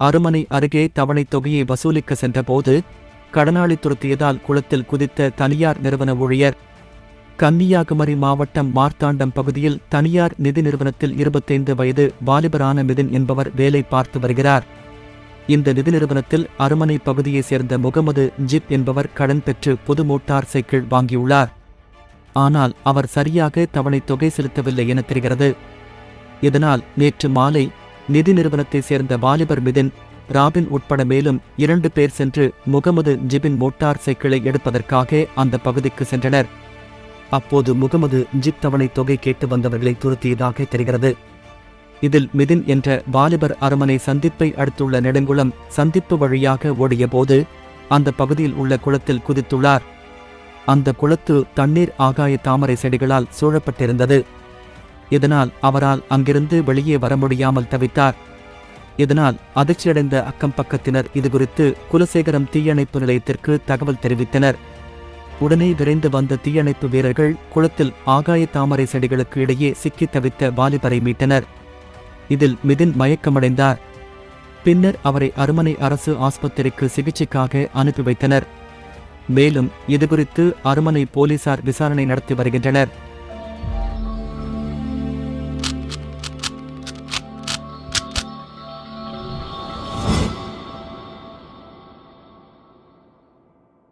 அருமனை அருகே தவணைத் தொகையை வசூலிக்க சென்றபோது கடனாளி துரத்தியதால் குளத்தில் குதித்த தனியார் நிறுவன ஊழியர் கன்னியாகுமரி மாவட்டம் மார்த்தாண்டம் பகுதியில் தனியார் நிதி நிறுவனத்தில் இருபத்தைந்து வயது வாலிபரான மிதின் என்பவர் வேலை பார்த்து வருகிறார். இந்த நிதி நிறுவனத்தில் அருமனை பகுதியைச் சேர்ந்த முகமது ஜிப் என்பவர் கடன் பெற்று புது மோட்டார் சைக்கிள் வாங்கியுள்ளார். ஆனால் அவர் சரியாக தவணை தொகை செலுத்தவில்லை என தெரிகிறது. இதனால் நேற்று மாலை நிதி நிறுவனத்தைச் சேர்ந்த வாலிபர் மிதின் ராபின் உட்பட மேலும் இரண்டு பேர் சென்று முகமது ஜிபின் மோட்டார் சைக்கிளை எடுப்பதற்காக அந்த பகுதிக்கு சென்றனர். அப்போது முகமது ஜிப் தவணை தொகை கேட்டு வந்தவர்களை துருத்தியதாக தெரிகிறது. இதில் மிதின் என்ற வாலிபர் அரமனை சந்திப்பை அடுத்துள்ள நெடுங்குளம் சந்திப்பு வழியாக ஓடியபோது அந்த பகுதியில் உள்ள குளத்தில் குதித்துள்ளார். அந்த குளத்து தண்ணீர் ஆகாய தாமரை செடிகளால் சூழப்பட்டிருந்தது. இதனால் அவரால் அங்கிருந்து வெளியே வர முடியாமல் தவித்தார். இதனால் அதிர்ச்சியடைந்த அக்கம் பக்கத்தினர் இதுகுறித்து குலசேகரம் தீயணைப்பு நிலையத்திற்கு தகவல் தெரிவித்தனர். உடனே விரைந்து வந்த தீயணைப்பு வீரர்கள் குளத்தில் ஆகாய தாமரை செடிகளுக்கு இடையே சிக்கித் தவித்த வாலிபரை மீட்டனர். இதில் மிதின் மயக்கமடைந்தார். பின்னர் அவரை அருமனை அரசு ஆஸ்பத்திரிக்கு சிகிச்சைக்காக அனுப்பி வைத்தனர். மேலும் இதுகுறித்து அருமனை போலீசார் விசாரணை நடத்தி வருகின்றனர்.